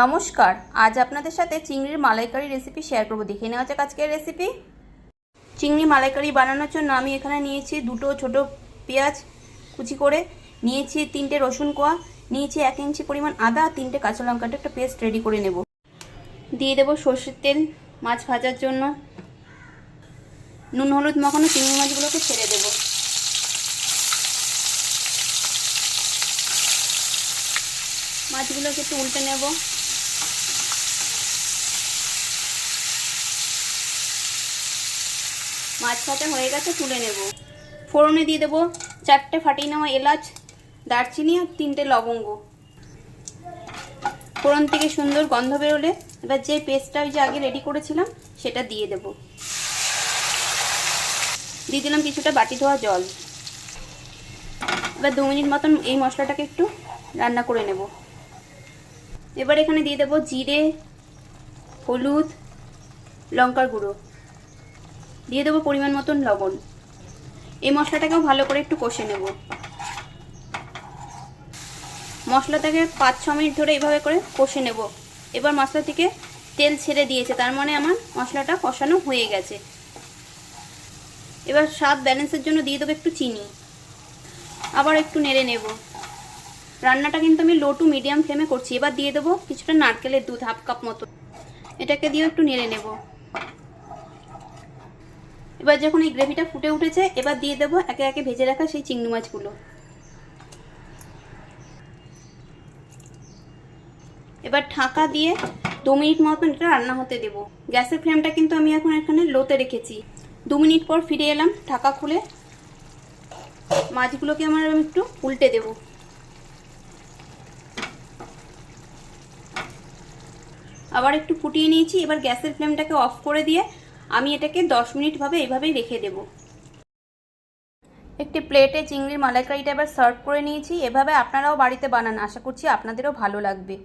নমস্কার, আজ আপনাদের সাথে চিংড়ির মালাইকারি রেসিপি শেয়ার করব। দেখে নেওয়া যাক আজকের রেসিপি চিংড়ি মালাইকারি বানানোর জন্য আমি এখানে নিয়েছি দুটো ছোট পেঁয়াজ কুচি করে, নিয়েছি তিনটে রসুন কোয়া, নিয়েছি এক ইঞ্চি পরিমাণ আদা, তিনটে কাঁচা লঙ্কাটা একটা পেস্ট রেডি করে নেব। দিয়ে দেবো সর্ষের তেল মাছ ভাজার জন্য। নুন হলুদ মাখানো চিংড়ি মাছগুলোকে ছেড়ে দেবো। মাছগুলোকে একটু উল্টে নেব। মাছ ভাজা হয়ে গেছে তুলে নেব। ফোড়নে দিয়ে দেবো চারটে ফাটিয়ে নেওয়া এলাচ, দারচিনি আর তিনটে লবঙ্গ। ফোড়ন থেকে সুন্দর গন্ধ বেরোলে এবার যে পেস্টটা ওই যে আগে রেডি করেছিলাম, সেটা দিয়ে দেব। দিয়ে দিলাম কিছুটা বাটি ধোয়া জল। এবার দু মিনিট মতন এই মশলাটাকে একটু রান্না করে নেব। এবার এখানে দিয়ে দেবো জিরে, হলুদ, লঙ্কার গুঁড়ো। দিয়ে দেবো পরিমাণ মতন লবণ। এই মশলাটাকেও ভালো করে একটু কষে নেব। মশলাটাকে পাঁচ, ছ মিনিট ধরে এইভাবে করে কষে নেব। এবার মশলা থেকে তেল ছেড়ে দিয়েছে, তার মানে আমার মশলাটা কষানো হয়ে গেছে। এবার স্বাদ ব্যালেন্সের জন্য দিয়ে দেবো একটু চিনি। আবার একটু নেড়ে নেব। রান্নাটা কিন্তু আমি লো টু মিডিয়াম ফ্লেমে করছি। এবার দিয়ে দেবো কিছুটা নারকেলের দুধ, হাফ কাপ মতো। এটাকে দিয়ে একটু নেড়ে নেব। এবার যখন এই গ্রেভিটা ফুটে উঠেছে, এবার দিয়ে দেবো একে একে ভেজে রাখা সেই চিংড়ি মাছগুলো। এবার ঢাকা দিয়ে দু মিনিট মতন এটা রান্না হতে দেবো। গ্যাসের ফ্লেমটা কিন্তু আমি এখন এখানে লোতে রেখেছি। দু মিনিট পর ফিরে এলাম ঢাকা খুলে। মাছগুলোকে আমার আমি একটু উল্টে দেবো। আবার একটু ফুটিয়ে নিয়েছি, এবার গ্যাসের ফ্লেমটাকে অফ করে দিয়ে আমি এটাকে দশ মিনিটভাবে এইভাবেই রেখে দেব। একটি প্লেটে চিংড়ির মালাইকারিটা এবার সার্ভ করে নিয়েছি। এভাবে আপনারাও বাড়িতে বানান। আশা করছি আপনাদেরও ভালো লাগবে।